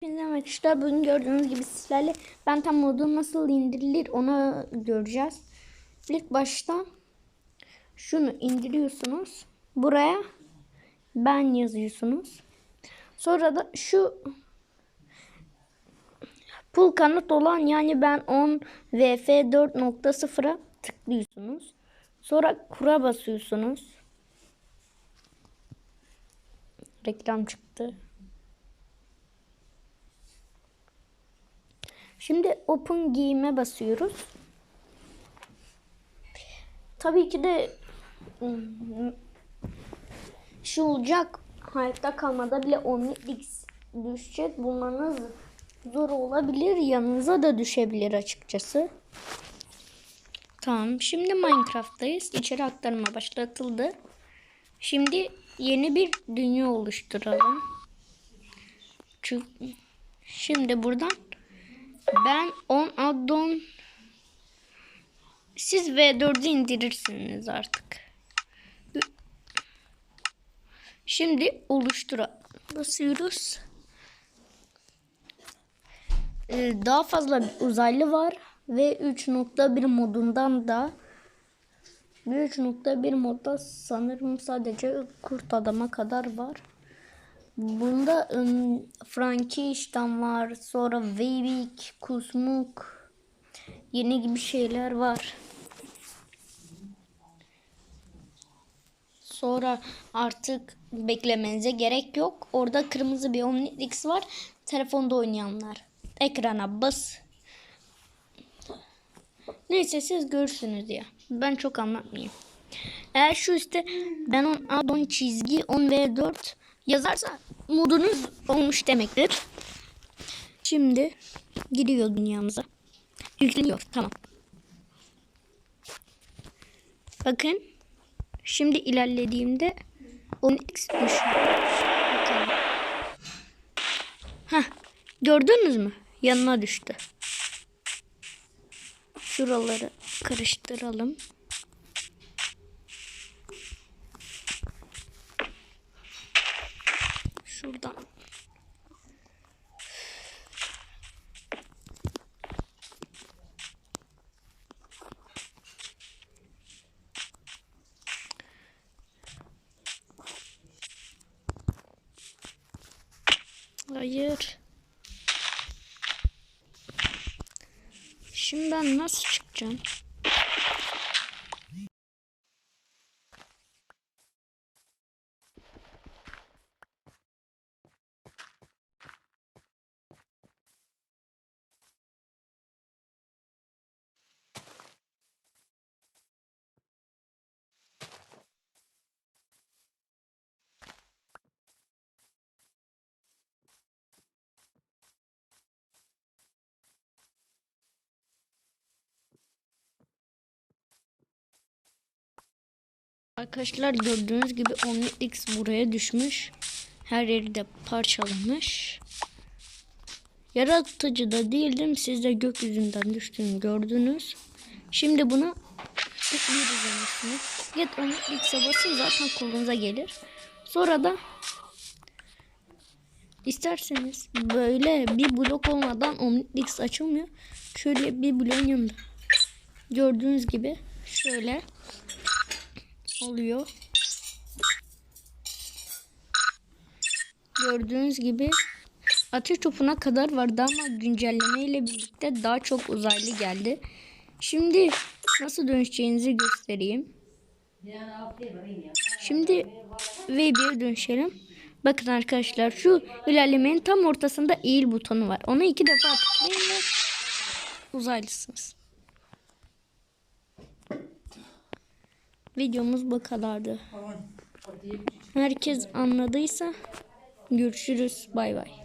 Hepinize arkadaşlar. Bugün gördüğünüz gibi sizlerle ben tam modu nasıl indirilir onu göreceğiz. İlk başta şunu indiriyorsunuz. Buraya ben yazıyorsunuz. Sonra da şu pul kanıt olan yani ben 10 VF 4.0'a tıklıyorsunuz. Sonra kura basıyorsunuz. Reklam çıktı. Şimdi open giyime basıyoruz. Tabii ki de ım, şu olacak hayatta kalmada bile 10x düşecek. Bulmanız zor olabilir. Yanınıza da düşebilir açıkçası. Tamam. Şimdi Minecraft'tayız. İçeri aktarma başlatıldı. Şimdi yeni bir dünya oluşturalım. Çünkü şimdi buradan ben 10 addon siz V4'ü indirirsiniz artık. Şimdi oluştura basıyoruz. Ee, daha fazla uzaylı var ve 3.1 modundan da 3.1 modda sanırım sadece kurt adama kadar var. Bunda ım, Frankenstein var. Sonra Weaving, Kusmuk. Yeni gibi şeyler var. Sonra artık beklemenize gerek yok. Orada kırmızı bir Omnitrix var. Telefonda oynayanlar. Ekrana bas. Neyse siz görürsünüz ya. Ben çok anlatmayayım. Eğer şu üstte ben on addon çizgi 10 v4 yazarsa modunuz olmuş demektir. Şimdi giriyor dünyamıza. Yükleniyor. Tamam. Bakın. Şimdi ilerlediğimde 10x düşüyor. Bakalım. Heh. Gördünüz mü? Yanına düştü. Şuraları karıştıralım. Hayır. Şimdi ben nasıl çıkacağım? Arkadaşlar gördüğünüz gibi Omnitrix buraya düşmüş. Her yeri de parçalamış. Yaratıcı da değildim. Siz de gökyüzünden düştüğünü gördünüz. Şimdi bunu tıklıyoruz anasını. Get Omnitrix'e basın zaten kolunuza gelir. Sonra da isterseniz böyle bir blok olmadan Omnitrix açılmıyor. Şöyle bir bloğun yanında. Gördüğünüz gibi şöyle oluyor. Gördüğünüz gibi ateş topuna kadar vardı ama güncelleme ile birlikte daha çok uzaylı geldi. Şimdi nasıl dönüşeceğinizi göstereyim. Şimdi V1'e dönüşelim. Bakın arkadaşlar şu ilerlemenin tam ortasında eğil butonu var. Ona iki defa tıklayın uzaylısınız. Videomuz bu kadardı. Herkes anladıysa görüşürüz. Bay bay.